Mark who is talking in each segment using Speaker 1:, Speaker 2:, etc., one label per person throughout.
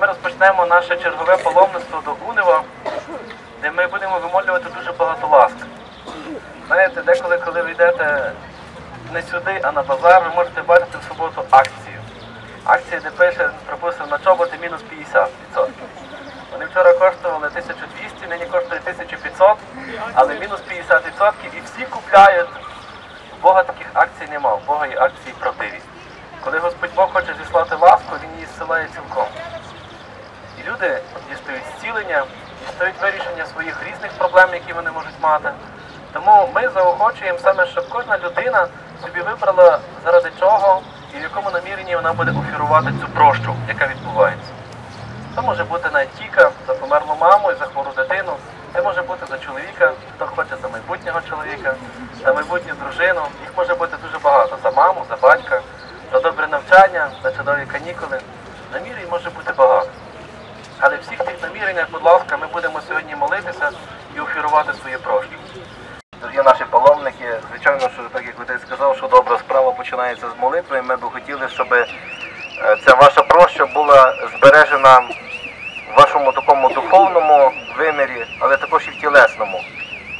Speaker 1: Ми розпочнемо наше чергове паломництво до Унева, де ми будемо вимолювати дуже багато ласк. Знаєте, деколи, коли ви йдете не сюди, а на базар, ви можете бачити в суботу акцію. Акція, де пише, припустимо, на чоботи мінус 50%. Вони вчора коштували 1200, нині коштує 1500, але мінус 50% і всі купляють. Бога таких акцій нема, у Бога є акції правдиві. Коли Господь Бог хоче зіслати ласку, Він її зсилає цілком. Люди дістають зцілення, дістають вирішення своїх різних проблем, які вони можуть мати. Тому ми заохочуємо саме, щоб кожна людина собі вибрала заради чого і в якому наміренні вона буде офірувати цю прощу, яка відбувається. Це може бути навіть тіка за померлу маму і за хвору дитину. Це може бути за чоловіка, хто хоче за майбутнього чоловіка, за майбутню дружину. Їх може бути дуже багато. За маму, за батька, за добре навчання, за чудові канікули. Намірень може бути багато. Але всіх тих наміреннях, будь ласка, ми будемо сьогодні молитися і офірувати своє прощу. Дорогі наші паломники, звичайно, що так як отець сказав, що добра справа починається з молитви. Ми б хотіли, щоб е, ця ваша проща була збережена в вашому такому духовному вимірі, але також і в тілесному.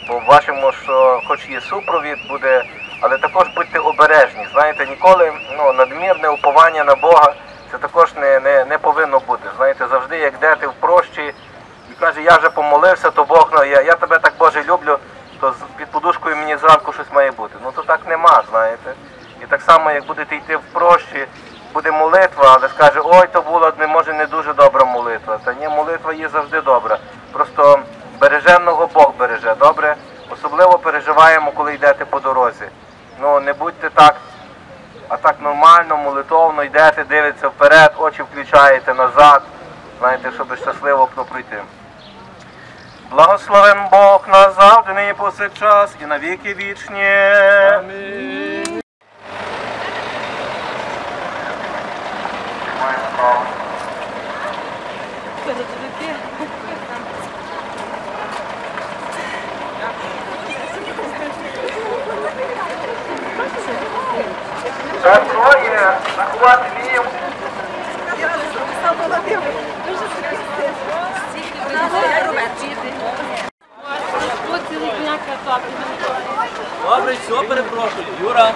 Speaker 1: Бо бачимо, що хоч є супровід буде, але також будьте обережні. Знаєте, ніколи ну, надмірне уповання на Бога це також не, не, не повинно бути. Знаєте, завжди як йдете в прощі і каже, я вже помолився, то Бог, ну, я, я тебе так Боже люблю, то під подушкою мені зранку щось має бути. Ну то так нема, знаєте. І так само, як будете йти в прощі, буде молитва, але скаже, ой, то була не може не дуже добра молитва. Та ні, молитва є завжди добра. Просто береженого Бог береже, добре? Особливо переживаємо, коли йдете по дорозі. Ну не будьте так, а так нормально, молитовно йдете, дивитеся вперед, очі включаєте назад, знаєте, щоб щасливо пройти. Благословен Бог назавжди, нині повсякчас і на віки вічні. Це троє, рахувати вміємо.
Speaker 2: Добре, все, перепрошую. Юра.